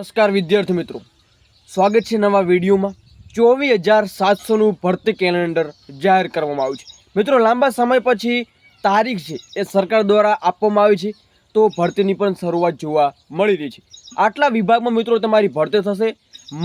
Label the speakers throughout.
Speaker 1: નમસ્કાર વિદ્યાર્થી મિત્રો. સ્વાગત છે નવા વિડીયોમાં. ચોવીસ હજાર સાતસોનું ભરતી કેલેન્ડર જાહેર કરવામાં આવ્યું છે. મિત્રો, લાંબા સમય પછી તારીખ છે એ સરકાર દ્વારા આપવામાં આવી છે. તો ભરતીની પણ શરૂઆત જોવા મળી રહી છે. આટલા વિભાગમાં મિત્રો તમારી ભરતી થશે.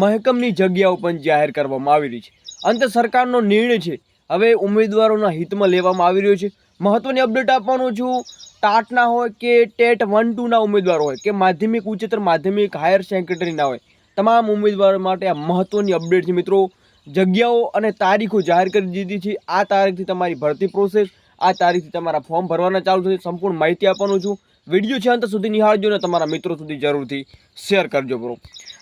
Speaker 1: મહેકમની જગ્યાઓ પણ જાહેર કરવામાં આવી રહી છે. અંતે સરકારનો નિર્ણય છે હવે ઉમેદવારોના હિતમાં લેવામાં આવી રહ્યો છે. મહત્વની અપડેટ આપવાનું છું. ટાટના હોય કે ટેટ વન ટુના ઉમેદવારો હોય કે માધ્યમિક, ઉચ્ચતર માધ્યમિક, હાયર સેકન્ડરીના હોય, તમામ ઉમેદવારો માટે આ મહત્વની અપડેટ છે મિત્રો. જગ્યાઓ અને તારીખો જાહેર કરી દીધી છે. આ તારીખથી તમારી ભરતી પ્રોસેસ આ તારીખથી તમારા ફોર્મ ભરવાના ચાલુ થશે. સંપૂર્ણ માહિતી આપવાનું છું. વીડિયો છે અંત સુધી નિહાળજો અને તમારા મિત્રો સુધી જરૂરથી શેર કરજો બરો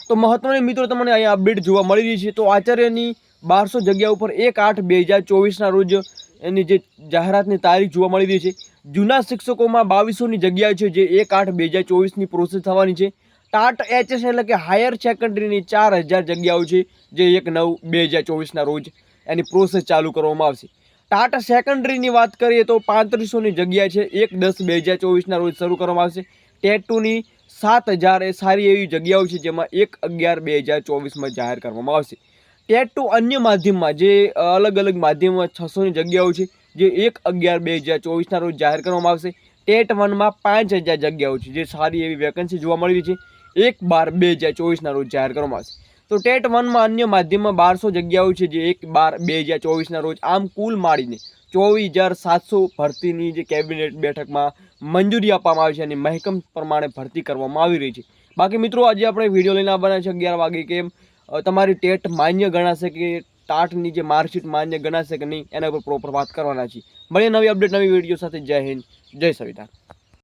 Speaker 1: તો મહત્વની મિત્રો, તમને અહીંયા અપડેટ જોવા મળી રહી છે. તો આચાર્યની બારસો જગ્યા ઉપર એક આઠ બે હજાર ચોવીસના રોજ એની જે જાહેરાતની તારીખ જોવા મળી રહી છે. જૂના શિક્ષકોમાં બાવીસોની જગ્યા છે જે એક આઠ બે હજાર ચોવીસની પ્રોસેસ થવાની છે. ટાટ એચએસ એટલે કે હાયર સેકન્ડરીની ચાર હજાર જગ્યાઓ છે જે એક નવ બે હજાર ચોવીસના રોજ એની પ્રોસેસ ચાલુ કરવામાં આવશે. ટાટા સેકન્ડરીની વાત કરીએ તો પાંત્રીસોની જગ્યા છે. એક દસ બે હજાર ચોવીસના રોજ શરૂ કરવામાં આવશે. ટેટ ટુની સાત હજાર એ સારી એવી જગ્યાઓ છે જેમાં એક અગિયાર બે હજાર ચોવીસમાં જાહેર કરવામાં આવશે. ટેટ ટુ અન્ય માધ્યમમાં જે અલગ અલગ માધ્યમમાં છસોની જગ્યાઓ છે જે એક અગિયાર બે હજાર ચોવીસના રોજ જાહેર કરવામાં આવશે. ટેટ વનમાં પાંચ હજાર જગ્યાઓ છે જે સારી એવી વેકન્સી જોવા મળી રહી છે. એક બાર બે હજાર ચોવીસના રોજ જાહેર કરવામાં આવશે. તો ટેટ વનમાં અન્ય માધ્યમમાં બારસો જગ્યાઓ છે જે એક બાર બે હજાર ચોવીસના રોજ આમ કુલ માળીને ચોવીસ હજાર સાતસો ભરતીની જે કેબિનેટ બેઠકમાં મંજૂરી આપવામાં આવી છે અને મહેકમ પ્રમાણે ભરતી કરવામાં આવી રહી છે. બાકી મિત્રો આજે આપણે વીડિયો લઈને આવવાના છે અગિયાર વાગે કે અ, તમારી ટેટ માન્ય ગણાશે કે ટાટની જે માર્કશીટ માન્ય ગણાશે કે નહીં, એના ઉપર પ્રોપર વાત કરવાના છીએ. મળીએ નવી અપડેટ નવી વીડિયો સાથે. જય હિન્દ. જય સંવિધાન.